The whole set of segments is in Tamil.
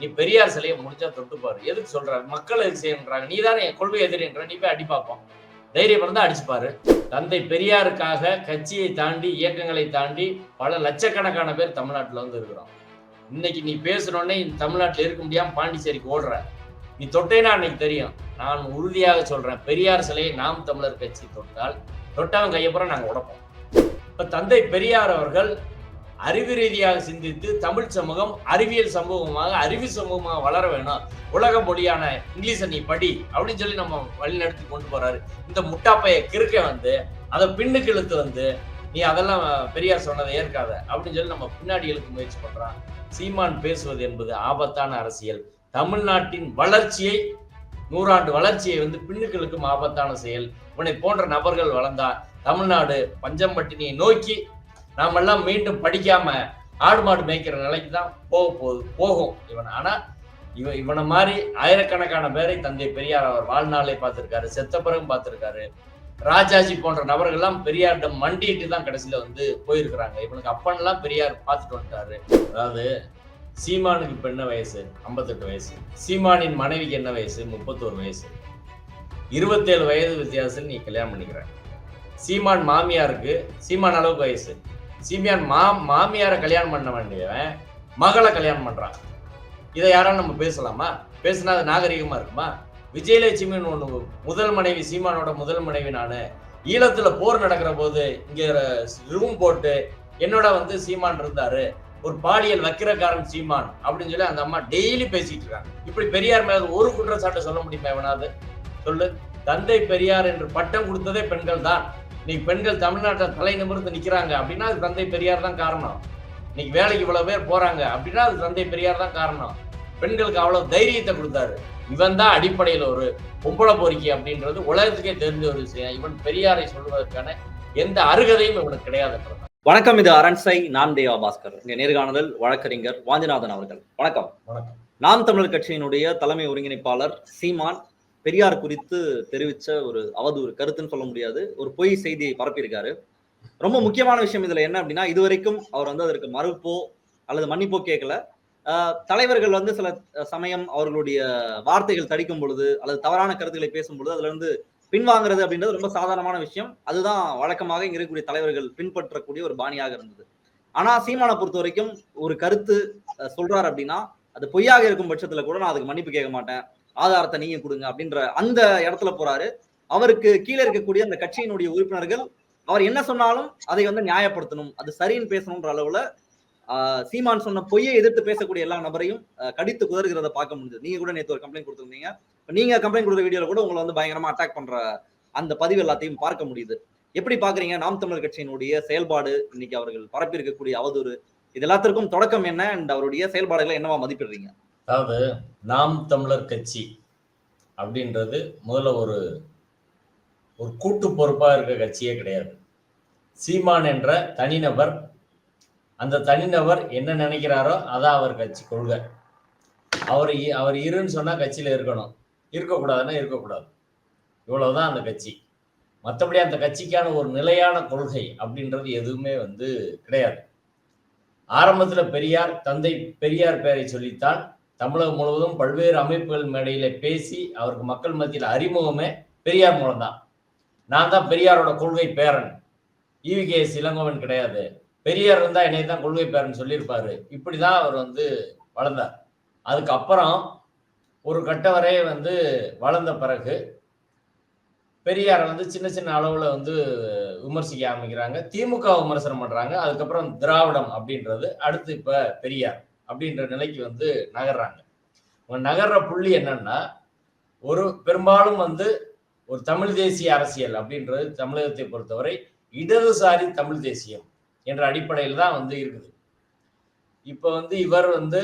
நீ பெரியார் சிலையை முடிஞ்சா தொட்டு பாரு. எதுக்கு சொல்றாரு? மக்கள் எதுக்கு செய்யன்றாங்க நீ தானே என் கொள்கை எதிரின்ற நீ போய் அடி பார்ப்போம் தைரியம் இருந்தா அடிச்சுப்பாரு தந்தை பெரியாருக்காக கட்சியை தாண்டி இயக்கங்களை தாண்டி பல லட்சக்கணக்கான பேர் தமிழ்நாட்டில் வந்து இருக்கிறோம். இன்னைக்கு நீ பேசுனோடனே இந்த தமிழ்நாட்டில் இருக்க முடியாம பாண்டிச்சேரிக்கு ஓடுற. நீ தொட்டேன்னா அன்னைக்கு தெரியும். நான் உறுதியாக சொல்றேன். பெரியார் சிலையை நாம் தமிழர் கட்சி தொட்டால் தொட்டவன் கையப்புறம் நாங்கள் உடைப்போம். இப்ப தந்தை பெரியார் அவர்கள் அறிவு ரீதியாக சிந்தித்து தமிழ் சமூகம் அறிவியல் சமூகமாக அறிவு சமூகமாக வளர வேணும். உலக மொழியான இங்கிலீஷை நீ படி அப்படின்னு சொல்லி நம்ம வழிநடத்தி கொண்டு போறாரு. இந்த முட்டாப்பைய கிறுக்க வந்து அதை பின்னுக்கு இழுத்து வந்து நீ அதெல்லாம் பெரியார் சொன்னதை ஏற்காத அப்படின்னு சொல்லி நம்ம பின்னாடி இழுக்க முயற்சி பண்றான். சீமான் பேசுவது என்பது ஆபத்தான அரசியல். தமிழ்நாட்டின் வளர்ச்சியை நூறாண்டு வளர்ச்சியை வந்து பின்னுக்கிழுக்கும் ஆபத்தான செயல். இவனை போன்ற நபர்கள் வளர்ந்தா தமிழ்நாடு பஞ்சம் பட்டினியை நோக்கி நாமெல்லாம் மீண்டும் படிக்காம ஆடு மாடு மேய்க்கிற நிலைக்கு தான் போக போகுது போகும். இவன் ஆனா இவன் இவனை மாதிரி ஆயிரக்கணக்கான பேரை தந்தை பெரியார் அவர் வாழ்நாளை பார்த்திருக்காரு செத்த பிறகும் பார்த்திருக்காரு. ராஜாஜி போன்ற நபர்கள்லாம் பெரியார்கிட்ட மண்டிட்டு தான் கடைசியில வந்து போயிருக்கிறாங்க. இவனுக்கு அப்பன்லாம் பெரியார் பார்த்துட்டு வந்துட்டாரு. அதாவது சீமானுக்கு இப்ப என்ன வயசு? ஐம்பத்தெட்டு வயசு. சீமானின் மனைவிக்கு என்ன வயசு? முப்பத்தோரு வயசு. இருபத்தேழு வயது வித்தியாசத்தில் நீ கல்யாணம் பண்ணிக்கிற. சீமான் மாமியாருக்கு சீமான் அளவுக்கு வயசு. சீமியான் மா மாமியாரை கல்யாணம் பண்ண வேண்டியவன் மகளை கல்யாணம் பண்றான். இதை யாரும் நம்ம பேசலாமா? பேசினா அது நாகரிகமா இருக்குமா? விஜயலட்சுமின்னு ஒன்று முதல் மனைவி சீமானோட முதல் மனைவி நான். ஈழத்துல போர் நடக்கிற போது இங்க ரூம் போட்டு என்னோட வந்து சீமான் இருந்தாரு. ஒரு பாலியல் வக்கிரக்காரன் சீமான் அப்படின்னு சொல்லி அந்த அம்மா டெய்லி பேசிட்டு இருக்காங்க. இப்படி பெரியார் மேல ஒரு குற்றச்சாட்டை சொல்ல முடியுமா எவனாவது? சொல்லு. தந்தை பெரியார் என்று பட்டம் கொடுத்ததே பெண்கள் தான் இன்னைக்கு பெண்கள் தமிழ்நாட்டில் தலை நிமிர்ந்து நிக்கிறாங்க அப்படின்னா அது தந்தை பெரியார் தான் காரணம். இன்னைக்கு வேலைக்கு இவ்வளவு பேர் போறாங்க அப்படின்னா அது தந்தை பெரியார் தான் காரணம். பெண்களுக்கு அவ்வளவு தைரியத்தை கொடுத்தாரு. இவன் தான் அடிப்படையில் ஒரு பொம்பளை பொறிக்கை அப்படின்றது உலகத்துக்கே தெரிஞ்ச ஒரு விஷயம். இவன் பெரியாரை சொல்வதற்கான எந்த அருகதையும் இவனுக்கு கிடையாது வணக்கம் இது அரண்சை. நான் தேவா பாஸ்கர். இங்க நேர்காணலில் வழக்கறிஞர் வாஞ்சிநாதன் அவர்கள். வணக்கம். வணக்கம். நாம் தமிழர் கட்சியினுடைய தலைமை ஒருங்கிணைப்பாளர் சீமான் பெரியார் குறித்து தெரிவித்த ஒரு அவதூறு கருத்துன்னு சொல்ல முடியாது. ஒரு பொய் செய்தியை பரப்பியிருக்காரு. ரொம்ப முக்கியமான விஷயம் இதுல என்ன அப்படின்னா இதுவரைக்கும் அவர் வந்து அதற்கு மறுப்போ அல்லது மன்னிப்போ கேட்கல. தலைவர்கள் வந்து சில சமயம் அவர்களுடைய வார்த்தைகள் தடிக்கும் பொழுது அல்லது தவறான கருத்துக்களை பேசும் பொழுது அதுல இருந்து பின்வாங்கிறது அப்படின்றது ரொம்ப சாதாரணமான விஷயம். அதுதான் வழக்கமாக இங்க இருக்கக்கூடிய தலைவர்கள் பின்பற்றக்கூடிய ஒரு பாணியாக இருந்தது. ஆனா சீமானை பொறுத்த வரைக்கும் ஒரு கருத்து சொல்றாரு அப்படின்னா அது பொய்யாக இருக்கும் பட்சத்துல கூட நான் அதுக்கு மன்னிப்பு கேட்க மாட்டேன். ஆதாரத்தை நீங்க கொடுங்க அப்படின்ற அந்த இடத்துல போறாரு. அவருக்கு கீழே இருக்கக்கூடிய அந்த கட்சியினுடைய உறுப்பினர்கள் அவர் என்ன சொன்னாலும் அதை வந்து நியாயப்படுத்தணும். அது சரின்னு பேசணுன்ற அளவுல ஆஹ், சீமான் சொன்ன பொய்யை எதிர்த்து பேசக்கூடிய எல்லா நபரையும் கடித்து குதறுகிறத பார்க்க முடிஞ்சது. நீங்க கூட நேற்று ஒரு கம்ப்ளைண்ட் கொடுத்துருந்தீங்க. நீங்க கம்ப்ளைண்ட் கொடுத்த வீடியோல கூட உங்களை வந்து பயங்கரமா அட்டாக் பண்ற அந்த பதிவு எல்லாத்தையும் பார்க்க முடியுது. எப்படி பாக்குறீங்க நாம் தமிழர் கட்சியினுடைய செயல்பாடு இன்னைக்கு அவர்கள் பரப்பி இருக்கக்கூடிய அவதூறு. இது எல்லாத்திற்கும் தொடக்கம் என்ன? அண்ட் அவருடைய செயல்பாடுகளை என்னவா மதிப்பிடுறீங்க? அதாவது நாம் தமிழர் கட்சி அப்படின்றது முதல்ல ஒரு ஒரு கூட்டு பொறுப்பாக இருக்க கட்சியே கிடையாது. சீமான் என்ற தனிநபர் அந்த தனிநபர் என்ன நினைக்கிறாரோ அதான் அவர் கட்சி கொள்கை. அவர் இ- அவர் இருன்னு சொன்னால் கட்சியில் இருக்கணும். இருக்கக்கூடாதுன்னா இருக்கக்கூடாது. இவ்வளவுதான் அந்த கட்சி. மற்றபடி அந்த கட்சிக்கான ஒரு நிலையான கொள்கை அப்படின்றது எதுவுமே வந்து கிடையாது. ஆரம்பத்தில் பெரியார் தந்தை பெரியார் பெயரை சொல்லித்தான் தமிழகம் முழுவதும் பல்வேறு அமைப்புகள் மேடையில பேசி அவருக்கு மக்கள் மத்தியில் அறிமுகமே பெரியார் மூலம்தான். நான் தான் பெரியாரோட கொள்கை பேரன். ஈவி கே இளங்கோவன் கிடையாது. பெரியார் இருந்தா என்னை தான் கொள்கை பேரன் சொல்லியிருப்பாரு. இப்படிதான் அவர் வந்து வளர்ந்தார். அதுக்கப்புறம் ஒரு கட்ட வரைய வந்து வளர்ந்த பிறகு பெரியாரை வந்து சின்ன சின்ன அளவுல வந்து விமர்சிக்க ஆரம்பிக்கிறாங்க. திமுக விமர்சனம் பண்றாங்க. அதுக்கப்புறம் திராவிடம் அப்படின்றது அடுத்து இப்ப பெரியார். அப்படின்ற நிலைக்கு வந்து நகர்றாங்க. இவங்க நகர்ற புள்ளி என்னன்னா ஒரு பெரும்பாலும் வந்து ஒரு தமிழ் தேசிய அரசியல் அப்படின்றது தமிழகத்தை பொறுத்தவரை இடதுசாரி தமிழ் தேசியம் என்ற அடிப்படையில் தான் வந்து இருக்குது. இப்போ வந்து இவர் வந்து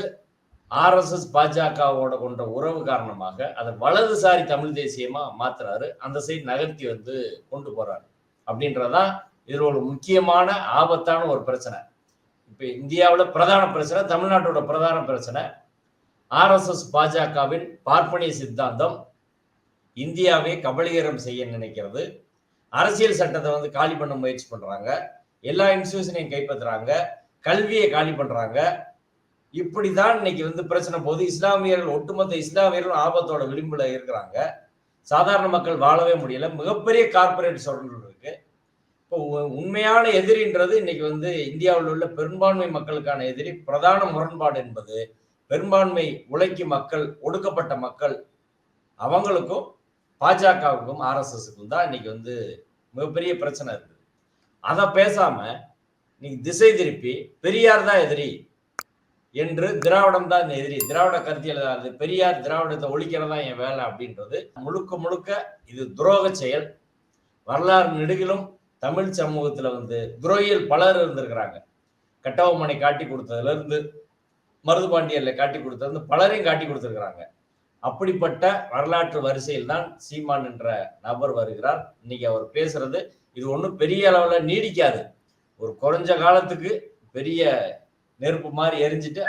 ஆர்எஸ்எஸ் பாஜகவோட கொண்ட உறவு காரணமாக அதை வலதுசாரி தமிழ் தேசியமா மாத்துறாரு. அந்த சைடு நகர்த்தி வந்து கொண்டு போறாரு. அப்படின்றதான் இதுல ஒரு முக்கியமான ஆபத்தான ஒரு பிரச்சனை. இப்போ இந்தியாவில் பிரதான பிரச்சனை தமிழ்நாட்டோட பிரதான பிரச்சனை. ஆர்எஸ்எஸ் பாஜகவின் பார்ப்பனிய சித்தாந்தம் இந்தியாவை கபலீகரம் செய்ய நினைக்கிறது. அரசியல் சட்டத்தை வந்து காலி பண்ண முயற்சி பண்ணுறாங்க எல்லா இன்ஸ்டியூஷனையும் கைப்பற்றுறாங்க. கல்வியை காலி பண்ணுறாங்க இப்படி தான் இன்னைக்கு வந்து பிரச்சனை போது இஸ்லாமியர்கள் ஒட்டுமொத்த இஸ்லாமியர்கள் ஆபத்தோட விளிம்பில் இருக்கிறாங்க. சாதாரண மக்கள் வாழவே முடியல. மிகப்பெரிய கார்ப்பரேட் சொல்றது இருக்கு. இப்போ உ- உண்மையான எதிரின்றது இன்னைக்கு வந்து இந்தியாவில் உள்ள பெரும்பான்மை மக்களுக்கான எதிரி பிரதான முரண்பாடு என்பது பெரும்பான்மை உழைக்கும் மக்கள் ஒடுக்கப்பட்ட மக்கள் அவங்களுக்கும் பாஜகவுக்கும் ஆர்எஸ்எஸ்க்கும் தான் இன்னைக்கு வந்து மிகப்பெரிய பிரச்சனை இருக்குது. அதை பேசாம நீங்க திசை திருப்பி பெரியார் தான் எதிரி என்று திராவிடம் தான் இந்த எதிரி. திராவிட கருத்தியல் அது பெரியார் திராவிடத்தை ஒழிக்கிறதா என் வேலை அப்படின்றது முழுக்க முழுக்க இது துரோக செயல். வரலாறு நெடுகிலும் தமிழ் சமூகத்துல வந்து துரோகிகள் பலர் இருந்திருக்கிறாங்க. கட்டபொம்மனை காட்டி கொடுத்ததுல இருந்து மருதுபாண்டியர்ல காட்டி கொடுத்ததுல இருந்து பலரையும் காட்டி கொடுத்திருக்கிறாங்க. அப்படிப்பட்ட வரலாற்று வரிசையில் தான் சீமான் என்ற நபர் வருகிறார். இன்னைக்கு அவர் பேசுறது இது ஒன்றும் பெரிய அளவுல நீடிக்காது. ஒரு குறைஞ்ச காலத்துக்கு பெரிய நெருப்பு மாதிரி எரிஞ்சிட்டு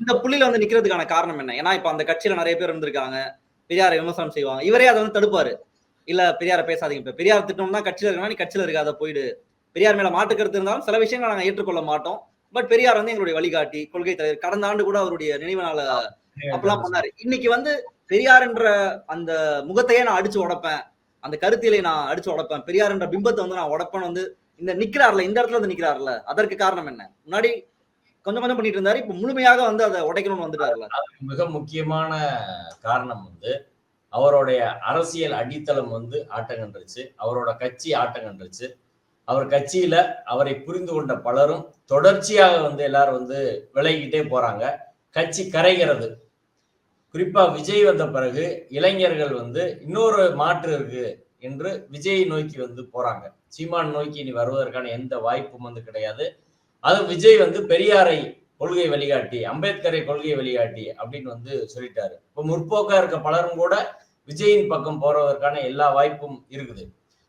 இந்த புள்ளியில வந்து நிக்கிறதுக்கான காரணம் என்ன? ஏன்னா இப்ப அந்த கட்சியில நிறைய பேர் இருந்திருக்காங்க. பெரியாரை விமர்சனம் செய்வாங்க. இவரே அதை வந்து தடுப்பாரு. இல்ல பெரியாரை பேசாதீங்க. இப்ப பெரியார் திட்டம்னா கட்சியில இருக்கா நீ கட்சியில இருக்காத போயிடு. பெரியார் மேல மாட்டு கருத்து இருந்தாலும் சில விஷயங்களை நாங்க ஏற்றுக்கொள்ள மாட்டோம். பட் பெரியார் வந்து எங்களுடைய வழிகாட்டி கொள்கை தலைவர். கடந்த ஆண்டு கூட அவருடைய நினைவு நாள அப்பெல்லாம் பண்ணாரு. இன்னைக்கு வந்து பெரியார் என்ற அந்த முகத்தையே நான் அடிச்சு உடைப்பேன். அந்த கருத்தியலை நான் அடிச்சு உடைப்பேன். பெரியார் என்ற பிம்பத்தை வந்து நான் உடைப்பேன் வந்து இந்த நிக்கிறார்ல இந்த இடத்துல வந்து நிக்கிறார்ல அதற்கு காரணம் என்ன? முன்னாடி கொஞ்சம் கொஞ்சம் பண்ணிட்டு இருந்தாரு. இப்ப முழுமையாக வந்து அதை உடைக்கணும்னு வந்துட்டாருல. மிக முக்கியமான காரணம் வந்து அவருடைய அரசியல் அடித்தளம் வந்து ஆட்டங்கன்றுச்சு அவரோட கட்சி ஆட்டங்கன்றுச்சு அவர் கட்சியில அவரை புரிந்து கொண்ட பலரும் தொடர்ச்சியாக வந்து எல்லாரும் வந்து விலகிக்கிட்டே போறாங்க. கட்சி கரைகிறது. குறிப்பா விஜய் வந்த பிறகு இளைஞர்கள் வந்து இன்னொரு மாற்று இருக்கு என்று விஜய் நோக்கி வந்து போறாங்க. சீமான் நோக்கி இனி வருவதற்கான எந்த வாய்ப்பும் வந்து கிடையாது. அது விஜய் வந்து பெரியாரை கொள்கை வழிகாட்டி அம்பேத்கரை கொள்கை வழிகாட்டி அப்படின்னு வந்து சொல்லிட்டாரு. இப்போ முற்போக்கா இருக்க பலரும் கூட விஜயின் பக்கம் போறதற்கான எல்லா வாய்ப்பும் இருக்குது.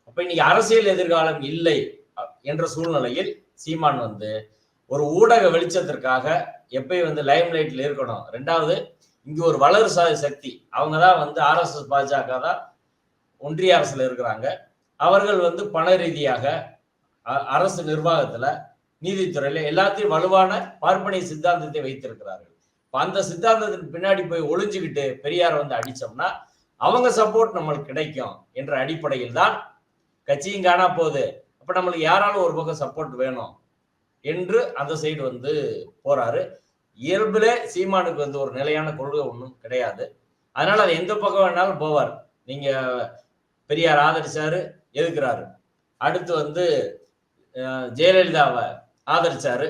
அப்ப இன்னைக்கு அரசியல் எதிர்காலம் இல்லை என்ற சூழ்நிலையில் சீமான் வந்து ஒரு ஊடக வெளிச்சத்திற்காக எப்பயும் வந்து லைம் லைட்ல இருக்கணும். ரெண்டாவது இங்க ஒரு வளர்சாதி சக்தி அவங்க தான் வந்து ஆர்எஸ்எஸ் பாஜக தான் ஒன்றிய அரசுல இருக்கிறாங்க. அவர்கள் வந்து பண ரீதியாக அ- அரசு நிர்வாகத்துல நீதித்துறையில எல்லாத்தையும் வலுவான பார்ப்பனை சித்தாந்தத்தை வைத்திருக்கிறார்கள். இப்போ அந்த சித்தாந்தத்தின் பின்னாடி போய் ஒளிஞ்சுக்கிட்டு பெரியார் வந்து அடிச்சோம்னா அவங்க சப்போர்ட் நம்மளுக்கு கிடைக்கும் என்ற அடிப்படையில் தான் கட்சியும் காணா போகுது. அப்ப நம்மளுக்கு யாராலும் ஒரு பக்கம் சப்போர்ட் வேணும் என்று அந்த சைடு வந்து போறாரு. இயல்புல சீமானுக்கு வந்து ஒரு நிலையான கொள்கை ஒன்றும் கிடையாது. அதனால அது எந்த பக்கம் வேணாலும் போவார். நீங்க பெரியார் ஆதரிச்சாரு எதுக்குறாரு அடுத்து வந்து ஜெயலலிதாவை ஆதரிச்சாரு.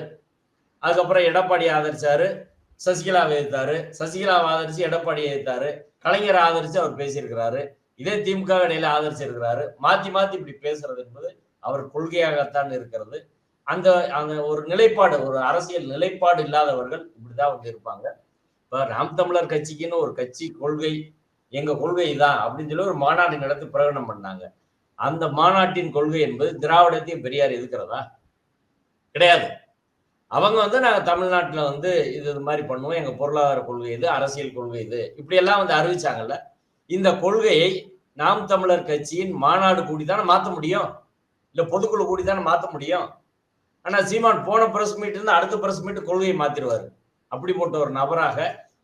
அதுக்கப்புறம் எடப்பாடி ஆதரிச்சாரு சசிகலாவை எதிர்த்தாரு சசிகலாவை ஆதரிச்சு எடப்பாடியை எதிர்த்தாரு கலைஞரை ஆதரிச்சு அவர் பேசியிருக்கிறாரு இதே திமுக இடையில ஆதரிச்சிருக்கிறாரு. மாத்தி மாத்தி இப்படி பேசுறது என்பது அவர் கொள்கையாகத்தான் இருக்கிறது. அந்த அந்த ஒரு நிலைப்பாடு ஒரு அரசியல் நிலைப்பாடு இல்லாதவர்கள் இப்படிதான் வந்து இருப்பாங்க. இப்ப நாம் தமிழர் கட்சிக்குன்னு ஒரு கட்சி கொள்கை எங்க கொள்கை தான் அப்படின்னு சொல்லி ஒரு மாநாடு நடத்தி பிரகடனம் பண்ணாங்க. அந்த மாநாட்டின் கொள்கை என்பது திராவிடத்தையும் பெரியார் எதுக்கிறதா கிடையாது. அவங்க வந்து நாங்கள் தமிழ்நாட்டில் வந்து இது இது மாதிரி பண்ணுவோம். எங்கள் பொருளாதார கொள்கை இது அரசியல் கொள்கை இது. இப்படியெல்லாம் வந்து அறிவிச்சாங்கல்ல. இந்த கொள்கையை நாம் தமிழர் கட்சியின் மாநாடு கூடி தானே மாற்ற முடியும்? இல்லை பொதுக்குழு கூடி தானே மாற்ற முடியும்? ஆனால் சீமான் போன பிரஸ் மீட் இருந்து அடுத்த பிரஸ் மீட்டு கொள்கையை மாற்றிடுவார் அப்படிப்பட்ட ஒரு நபராக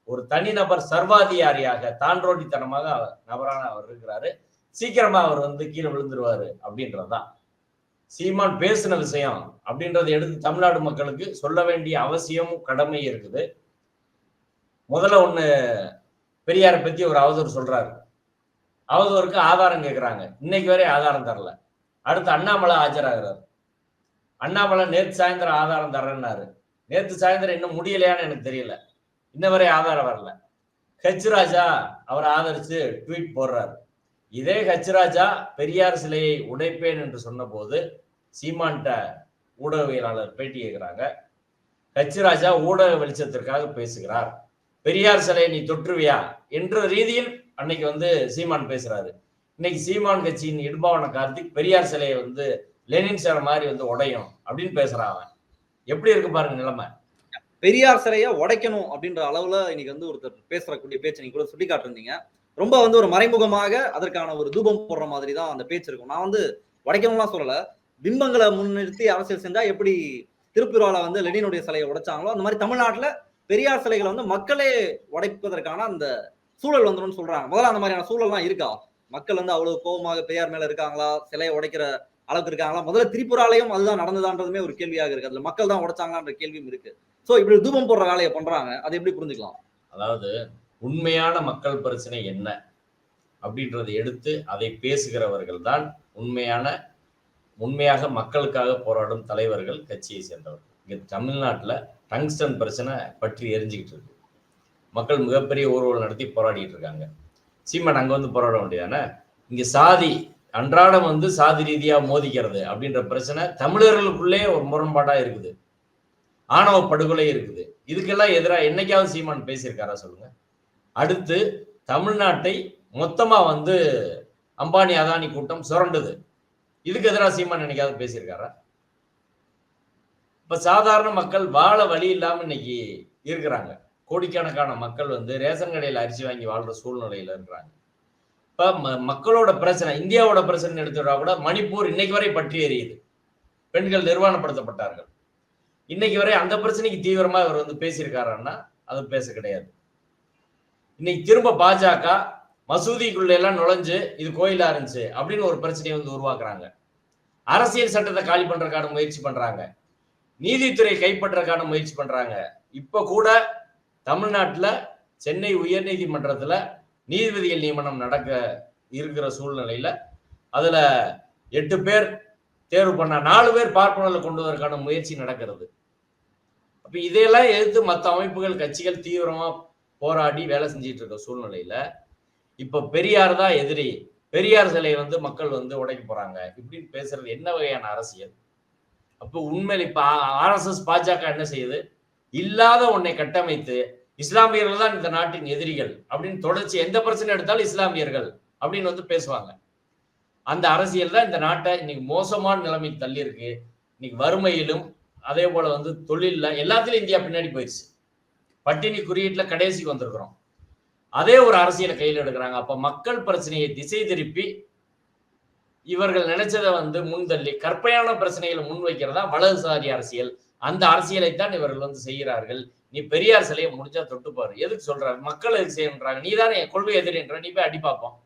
ஒரு தனிநபர் சர்வாதிகாரியாக தாண்டோட்டித்தனமாக அவர் நபரான அவர் இருக்கிறாரு. சீக்கிரமா அவர் வந்து கீழே விழுந்துருவாரு அப்படின்றதுதான். சீமான் பேசின விஷயம் அப்படின்றத எடுத்து தமிழ்நாடு மக்களுக்கு சொல்ல வேண்டிய அவசியமும் கடமை இருக்குது. முதல்ல ஒன்று பெரியாரை பற்றி ஒரு அவதூறு சொல்கிறாரு அவதூறுக்கு ஆதாரம் கேட்குறாங்க இன்னைக்கு வரை ஆதாரம் தரல. அடுத்து அண்ணாமலை ஆஜராகிறார். அண்ணாமலை நேற்று சாயந்தரம் ஆதாரம் தர்றேன்னாரு நேற்று சாயந்தரம் இன்னும் முடியலையான்னு எனக்கு தெரியல. இன்ன வரை ஆதாரம் வரல. ஹெச் ராஜா அவரை ஆதரித்து ட்வீட் போடுறாரு. இதே ஹச்ராஜா பெரியார் சிலையை உடைப்பேன் என்று சொன்னபோது சீமான்கிட்ட ஊடகவியலாளர் பேட்டி கேட்கிறாங்க. ஹச்ராஜா ஊடக வெளிச்சத்திற்காக பேசுகிறார். பெரியார் சிலையை நீ தொற்றுவியா? என்ற ரீதியில் அன்னைக்கு வந்து சீமான் பேசுறாரு. இன்னைக்கு சீமான் கட்சியின் இடுபாவன கார்த்திக் பெரியார் சிலையை வந்து லெனின் சிலை மாதிரி வந்து உடையும் அப்படின்னு பேசுறான் அவன். எப்படி இருக்கு பாருங்க நிலைமை? பெரியார் சிலையை உடைக்கணும் அப்படின்ற அளவுல இன்னைக்கு வந்து ஒருத்தர் பேசுறக்கூடிய பேச்சு நீங்க கூட சுட்டி காட்டிருந்தீங்க ரொம்ப வந்து ஒரு மறைமுகமாக அதற்கான ஒரு தூபம் போடுற மாதிரி தான் அந்த பேச்சு இருக்கும். நான் வந்து உடைக்கணும்லாம் சொல்லல. பிம்பங்களை முன்னிறுத்தி அரசியல் செஞ்சா எப்படி திருப்பூரால வந்து லெனினுடைய சிலையை உடைச்சாங்களோ அந்த மாதிரி தமிழ்நாட்டுல பெரியார் சிலைகளை வந்து மக்களே உடைப்பதற்கான அந்த சூழல் வந்துடும் சொல்றாங்க. முதல்ல அந்த மாதிரியான சூழல்லாம் இருக்கா? மக்கள் வந்து அவ்வளவு கோபமாக பெரியார் மேல இருக்காங்களா? சிலையை உடைக்கிற அளவுக்கு இருக்காங்களா? முதல்ல திரிபுராலையும் அதுதான் நடந்ததான்றதுமே ஒரு கேள்வியாக இருக்கு. அதுல மக்கள் தான் உடைச்சாங்களான்ற கேள்வியும் இருக்கு. சோ இப்படி தூபம் போடுற வேலையை பண்றாங்க. அதை எப்படி புரிஞ்சுக்கலாம்? அதாவது உண்மையான மக்கள் பிரச்சனை என்ன அப்படின்றதை எடுத்து அதை பேசுகிறவர்கள் தான் உண்மையான உண்மையாக மக்களுக்காக போராடும் தலைவர்கள் கட்சியை சேர்ந்தவர்கள். இங்கே தமிழ்நாட்டில் டங்ஸ்டன் பிரச்சனை பற்றி எரிஞ்சுக்கிட்டு இருக்கு. மக்கள் மிகப்பெரிய ஊர்வலம் நடத்தி போராடிட்டு இருக்காங்க. சீமான் அங்கே வந்து போராட வேண்டியதானே? இங்கே சாதி அன்றாடம் வந்து சாதி ரீதியாக மோதிக்கிறது அப்படின்ற பிரச்சனை தமிழர்களுக்குள்ளே ஒரு முரண்பாடாக இருக்குது. ஆணவ படுகொலை இருக்குது. இதுக்கெல்லாம் எதிராக என்னைக்காவது சீமான் பேசியிருக்காரா சொல்லுங்கள் அடுத்து தமிழ்நாட்டை மொத்தமா வந்து அம்பானி அதானி கூட்டம் சுரண்டுது. இதுக்கு எதிராக சீமான் நினைக்காத பேசியிருக்காரா? இப்ப சாதாரண மக்கள் வாழ வழி இல்லாம இன்னைக்கு இருக்கிறாங்க. கோடிக்கணக்கான மக்கள் வந்து ரேஷன் கடையில் அரிசி வாங்கி வாழ்ற சூழ்நிலையில இருக்கிறாங்க. இப்ப ம- மக்களோட பிரச்சனை இந்தியாவோட பிரச்சனை எடுத்துட்டா கூட மணிப்பூர் இன்னைக்கு வரை பற்றி எரியுது. பெண்கள் நிர்வாணப்படுத்தப்பட்டார்கள். இன்னைக்கு வரை அந்த பிரச்சனைக்கு தீவிரமா இவர் வந்து பேசியிருக்காருன்னா அது பேச கிடையாது. இன்னைக்கு திரும்ப பாஜக மசூதிக்குள்ள எல்லாம் நுழைஞ்சு இது கோயிலா இருந்துச்சு அப்படின்னு ஒரு பிரச்சனையை வந்து உருவாக்குறாங்க. அரசியல் சட்டத்தை காலி பண்றதுக்கான முயற்சி பண்றாங்க. நீதித்துறை கைப்பற்றக்கான முயற்சி பண்றாங்க. இப்ப கூட தமிழ்நாட்டில் சென்னை உயர்நீதிமன்றத்தில் நீதிபதிகள் நியமனம் நடக்க இருக்கிற சூழ்நிலையில அதுல எட்டு பேர் தேர்வு பண்ண நாலு பேர் பார்ப்பனர்ல கொண்டு வரதுக்கான முயற்சி நடக்கிறது. அப்ப இதையெல்லாம் எதிர்த்து மற்ற அமைப்புகள் கட்சிகள் தீவிரமா போராடி வேலை செஞ்சுட்டு இருக்க சூழ்நிலையில இப்போ பெரியார் தான் எதிரி. பெரியார் சிலையை வந்து மக்கள் வந்து உடைக்க போறாங்க. இப்படின்னு பேசுறது என்ன வகையான அரசியல்? அப்போ உண்மையில இப்ப ஆர்எஸ்எஸ் பாஜக என்ன செய்யுது? இல்லாத உன்னை கட்டமைத்து இஸ்லாமியர்கள் தான் இந்த நாட்டின் எதிரிகள் அப்படின்னு தொடர்ச்சி எந்த பிரச்சனை எடுத்தாலும் இஸ்லாமியர்கள் அப்படின்னு வந்து பேசுவாங்க. அந்த அரசியல் தான் இந்த நாட்டை இன்னைக்கு மோசமான நிலைமைக்கு தள்ளியிருக்கு. இன்னைக்கு வறுமையிலும் அதே போல வந்து தொழில்ல எல்லாத்துலயும் இந்தியா பின்னாடி போயிடுச்சு பட்டினி குறியீட்டுல கடைசிக்கு வந்திருக்கிறோம். அதே ஒரு அரசியலை கையில் எடுக்கிறாங்க. அப்போ மக்கள் பிரச்சனையை திசை திருப்பி இவர்கள் நினைச்சதை வந்து முன்தள்ளி கற்பையான பிரச்சனைகளை முன்வைக்கிறதா வலதுசாரி அரசியல். அந்த அரசியலைத்தான் இவர்கள் வந்து செய்கிறார்கள். நீ பெரியார் சிலையை முடிஞ்சா தொட்டுப்பாரு. எதுக்கு சொல்றாரு? மக்கள் எதுக்கு செய்யன்றாங்க நீ தானே என் கொள்கை எதிரின்ற நீ போய் அடி பார்ப்போம்.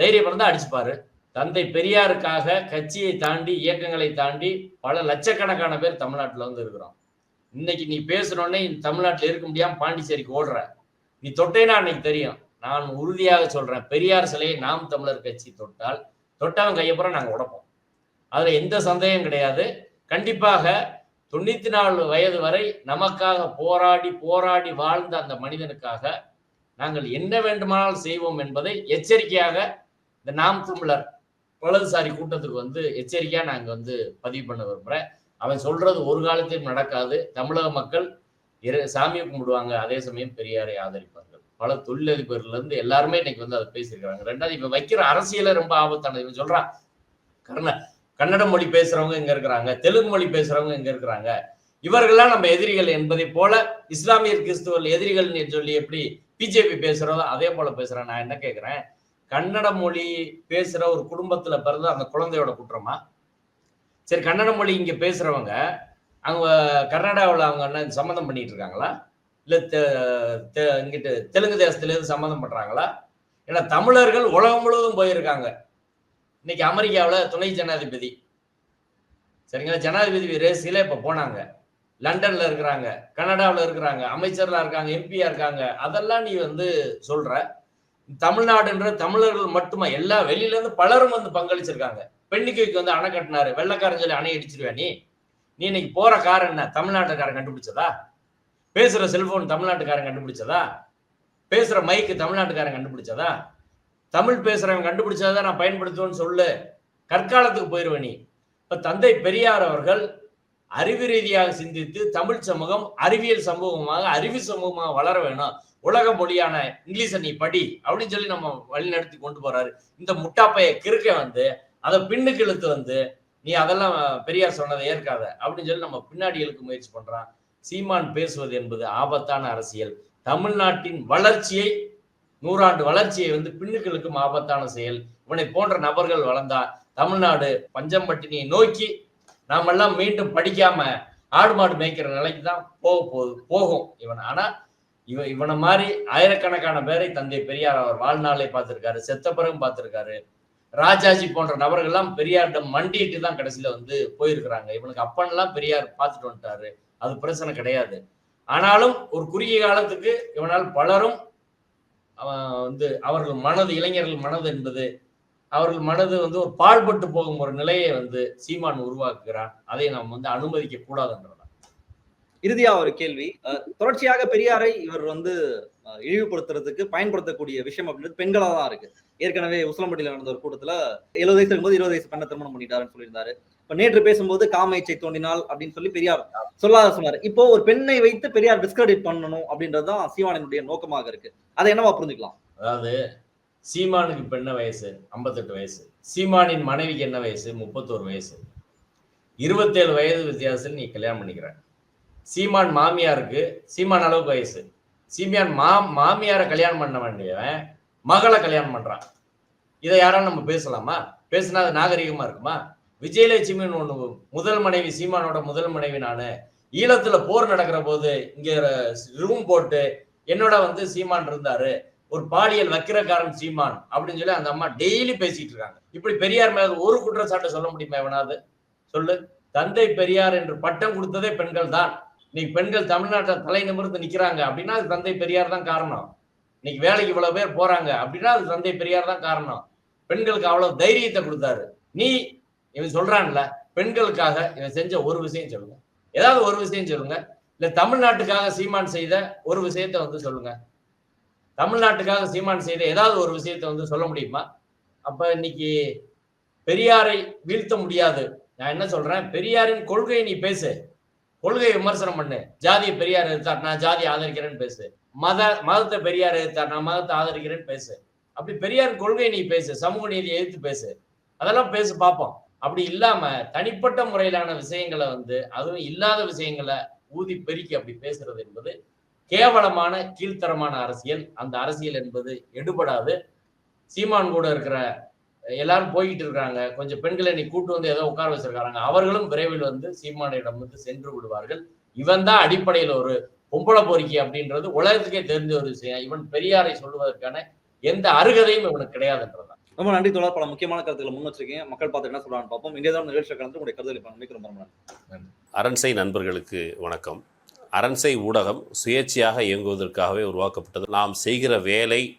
தைரியம் இருந்தா அடிச்சுப்பாரு. தந்தை பெரியாருக்காக கட்சியை தாண்டி இயக்கங்களை தாண்டி பல லட்சக்கணக்கான பேர் தமிழ்நாட்டில் வந்து இருக்கிறோம். இன்னைக்கு நீ பேசுனோடனே தமிழ்நாட்டில் இருக்க முடியாம பாண்டிச்சேரிக்கு ஓடுற. நீ தொட்டேனா அன்னைக்கு தெரியும். நான் உறுதியாக சொல்றேன். பெரியார் சிலையை நாம் தமிழர் கட்சி தொட்டால் தொட்டவன் கையப்புறம் நாங்கள் உடைப்போம். அதுல எந்த சந்தேகம் கிடையாது. கண்டிப்பாக தொண்ணூத்தி நாலு வயது வரை நமக்காக போராடி போராடி வாழ்ந்த அந்த மனிதனுக்காக நாங்கள் என்ன வேண்டுமானாலும் செய்வோம் என்பதை எச்சரிக்கையாக இந்த நாம் தமிழர் வலதுசாரி கூட்டத்துக்கு வந்து எச்சரிக்கையாக நாங்கள் வந்து பதிவு பண்ண விரும்புகிறேன் அவன் சொல்றது ஒரு காலத்திலும் நடக்காது. தமிழக மக்கள் சாமியை கும்பிடுவாங்க. அதே சமயம் பெரியாரை ஆதரிப்பார்கள். பல தொழிலதிபர்ல இருந்து எல்லாருமே இன்னைக்கு வந்து அதை பேசியிருக்காங்க ரெண்டாவது இப்ப வைக்கிற அரசியல ரொம்ப ஆபத்தானது. இவன் சொல்றான் கர்ண கன்னட மொழி பேசுறவங்க இங்க இருக்கிறாங்க. தெலுங்கு மொழி பேசுறவங்க இங்க இருக்கிறாங்க. இவர்கள்லாம் நம்ம எதிரிகள் என்பதை போல இஸ்லாமியர் கிறிஸ்துவர்கள் எதிரிகள் சொல்லி எப்படி பிஜேபி பேசுறதோ அதே போல பேசுறேன் நான் என்ன கேட்கிறேன் கன்னட மொழி பேசுற ஒரு குடும்பத்துல பிறந்த அந்த குழந்தையோட குற்றமா? சரி கன்னட மொழி இங்க பேசுறவங்க அவங்க கர்நாடகாவில் அவங்க என்ன சம்மந்தம் பண்ணிட்டு இருக்காங்களா? இல்லை இங்கிட்டு தெலுங்கு தேசத்துலேருந்து சம்மந்தம் பண்ணுறாங்களா ஏன்னா தமிழர்கள் உலகம் முழுவதும் போயிருக்காங்க. இன்னைக்கு அமெரிக்காவில் துணை ஜனாதிபதி. சரிங்களா? ஜனாதிபதி ரேஸில இப்போ போனாங்க. லண்டன்ல இருக்கிறாங்க கனடாவில் இருக்கிறாங்க அமைச்சர்லாம் இருக்காங்க எம்பியா இருக்காங்க அதெல்லாம் நீ வந்து சொல்கிற தமிழ்நாடுன்ற தமிழர்கள் மட்டுமா? எல்லா வெளியில இருந்து பலரும் வந்து பங்களிச்சிருக்காங்க. பெண்ணிக்கைக்கு வந்து அணை கட்டினாரு. வெள்ளக்காரன் சொல்லி அணை அடிச்சிருவேன் நீ? நீ இன்னைக்கு போற கார் என்ன? தமிழ்நாட்டுக்காரன் கண்டுபிடிச்சதா? பேசுற செல்போன் தமிழ்நாட்டுக்காரன் கண்டுபிடிச்சதா? பேசுற மைக்கு தமிழ்நாட்டுக்காரன் கண்டுபிடிச்சதா? தமிழ் பேசுறவன் கண்டுபிடிச்சாதான் நான் பயன்படுத்துவேன்னு சொல்லு. கற்காலத்துக்கு போயிருவ நீ. இப்ப தந்தை பெரியார் அவர்கள் அறிவு ரீதியாக சிந்தித்து தமிழ் சமூகம் அறிவியல் சமூகமாக அறிவு சமூகமாக வளர வேணும். உலக மொழியான இங்கிலீஷை நீ படி அப்படின்னு சொல்லி நம்ம வழிநடத்தி கொண்டு போறாரு. இந்த முட்டாப்பைய கிறுக்க வந்து அதை பின்னுக்கு இழுத்து வந்து நீ அதெல்லாம் பெரியார் சொன்னதை ஏற்காத அப்படின்னு சொல்லி நம்ம பின்னாடி இழுக்க முயற்சி பண்றான். சீமான் பேசுவது என்பது ஆபத்தான அரசியல். தமிழ்நாட்டின் வளர்ச்சியை நூறாண்டு வளர்ச்சியை வந்து பின்னுக்கு இழுக்கும் ஆபத்தான செயல். இவனை போன்ற நபர்கள் வளர்ந்தா தமிழ்நாடு பஞ்சம் பட்டினியை நோக்கி நாமெல்லாம் மீண்டும் படிக்காம ஆடு மாடு மேய்க்கிற நிலைக்கு தான் போக போகுது போகும் இவன். ஆனா இவ இவனை மாதிரி ஆயிரக்கணக்கான பேரை தந்தை பெரியார் அவர் வாழ்நாளை பார்த்திருக்காரு செத்த பிறகும் பார்த்திருக்காரு. ராஜாஜி போன்ற நபர்கள்லாம் பெரியார்கிட்ட மண்டிட்டு தான் கடைசியில வந்து போயிருக்கிறாங்க. இவனுக்கு அப்பன்லாம் பெரியார் பார்த்துட்டு வந்துட்டாரு. அது பிரச்சனை கிடையாது. ஆனாலும் ஒரு குறுகிய காலத்துக்கு இவனால் பலரும் வந்து அவர்கள் மனது இளைஞர்கள் மனது என்பது அவர்கள் மனது வந்து ஒரு பாழ்பட்டு போகும் ஒரு நிலையை வந்து சீமான் உருவாக்குகிறான். அதை நாம் வந்து அனுமதிக்க கூடாதுன்றோம் இறுதியா ஒரு கேள்வி. அஹ், தொடர்ச்சியாக பெரியாரை இவர் வந்து இழிவுபடுத்துறதுக்கு பயன்படுத்தக்கூடிய விஷயம் அப்படின்றது பெண்களா தான் இருக்கு. ஏற்கனவே உசிலம்பட்டியில நடந்த ஒரு கூட்டத்துல எழுபது வயசு இருக்கும்போது இருபது வயசு பெண்ணை திருமணம் பண்ணிட்டாருன்னு சொல்லியிருந்தாரு. இப்ப நேற்று பேசும்போது காம இச்சை தோண்டினால் அப்படின்னு சொல்லி பெரியார் சொல்லாத சொன்னாரு. இப்போ ஒரு பெண்ணை வைத்து பெரியார் டிஸ்கிரெடிட் பண்ணணும் அப்படின்றதுதான் சீமானினுடைய நோக்கமாக இருக்கு. அதை என்னவா புரிஞ்சுக்கலாம்? அதாவது சீமானுக்கு இப்ப என்ன வயசு? ஐம்பத்தெட்டு வயசு. சீமானின் மனைவிக்கு என்ன வயசு? முப்பத்தோரு வயசு. இருபத்தேழு வயது வித்தியாசத்தில் நீ கல்யாணம் பண்ணிக்கிறேன் சீமான் மாமியாருக்கு சீமான் அளவுக்கு வயசு. சீமியான் மா மாமியாரை கல்யாணம் பண்ண வேண்டியவன் மகளை கல்யாணம் பண்றான். இதை யாராலும் நம்ம பேசலாமா? பேசினா அது நாகரிகமா இருக்குமா? விஜயலட்சுமின்னு ஒன்று முதல் மனைவி சீமானோட முதல் மனைவி நான் ஈழத்துல போர் நடக்கிற போது இங்க ரூம் போட்டு என்னோட வந்து சீமான் இருந்தாரு. ஒரு பாலியல் வக்கிரக்காரன் சீமான் அப்படின்னு சொல்லி அந்த அம்மா டெய்லி பேசிட்டு இருக்காங்க. இப்படி பெரியார் மேல ஒரு குற்றச்சாட்டு சொல்ல முடியுமா எவனாவது? சொல்லு. தந்தை பெரியார் என்று பட்டம் கொடுத்ததே பெண்கள் தான் இன்னைக்கு பெண்கள் தமிழ்நாட்டில் தலை நிமிர்ந்து நிற்கிறாங்க அப்படின்னா அது தந்தை பெரியார் தான் காரணம். இன்னைக்கு வேலைக்கு இவ்வளவு பேர் போறாங்க அப்படின்னா அது தந்தை பெரியார் தான் காரணம். பெண்களுக்கு அவ்வளவு தைரியத்தை கொடுத்தாரு. நீ இவன் சொல்றான்ல பெண்களுக்காக இவன் செஞ்ச ஒரு விஷயம் சொல்லுங்க. ஏதாவது ஒரு விஷயம் சொல்லுங்க. இல்ல தமிழ்நாட்டுக்காக சீமான் செய்த ஒரு விஷயத்தை வந்து சொல்லுங்க. தமிழ்நாட்டுக்காக சீமான் செய்த ஏதாவது ஒரு விஷயத்தை வந்து சொல்ல முடியுமா? அப்ப இன்னைக்கு பெரியாரை வீழ்த்த முடியாது. நான் என்ன சொல்றேன்? பெரியாரின் கொள்கையை நீ பேசு. கொள்கை விமர்சனம் பண்ணு. ஜாதியை பெரியார் எதிர்த்தார் நான் ஜாதியை ஆதரிக்கிறேன்னு பேசு. மத மதத்தை பெரியார் எதிர்த்தார் நான் மதத்தை ஆதரிக்கிறேன்னு பேசு. அப்படி பெரியார் கொள்கையை நீ பேசு சமூக நீதியை எதிர்த்து பேசு. அதெல்லாம் பேசு பார்ப்போம். அப்படி இல்லாம தனிப்பட்ட முறையிலான விஷயங்களை வந்து அதுவும் இல்லாத விஷயங்களை ஊதி பெருக்கி அப்படி பேசுறது என்பது கேவலமான கீழ்த்தரமான அரசியல். அந்த அரசியல் என்பது எடுபடாது. சீமான் கூட இருக்கிற எல்லாரும் போய்கிட்டு இருக்காங்க. கொஞ்சம் பெண்களை நீ கூட்டு வந்து ஏதோ உட்கார வச்சிருக்காங்க. அவர்களும் விரைவில் வந்து சீமானிடம் வந்து சென்று விடுவார்கள். இவன் தான் அடிப்படையில் ஒரு பொம்பளை பொறுக்கி அப்படின்றது உலகத்துக்கே தெரிஞ்ச ஒரு விஷயம். இவன் பெரியாரை சொல்வதற்கான எந்த அருகதையும் இவனுக்கு கிடையாதுன்றதான் ரொம்ப நன்றி தொடர் பல முக்கியமான கருத்துக்களை முன் வச்சிருக்கீங்க. மக்கள் பார்த்து என்ன சொல்றான்னு பார்ப்போம். இந்தியா தான் நிகழ்ச்சியை கலந்து உங்களுடைய கருத்துக்களை ரொம்ப நன்றி. அரண்சை நண்பர்களுக்கு வணக்கம். அரண்சை ஊடகம் சுயேட்சையாக இயங்குவதற்காகவே உருவாக்கப்பட்டது. நாம் செய்கிற வேலை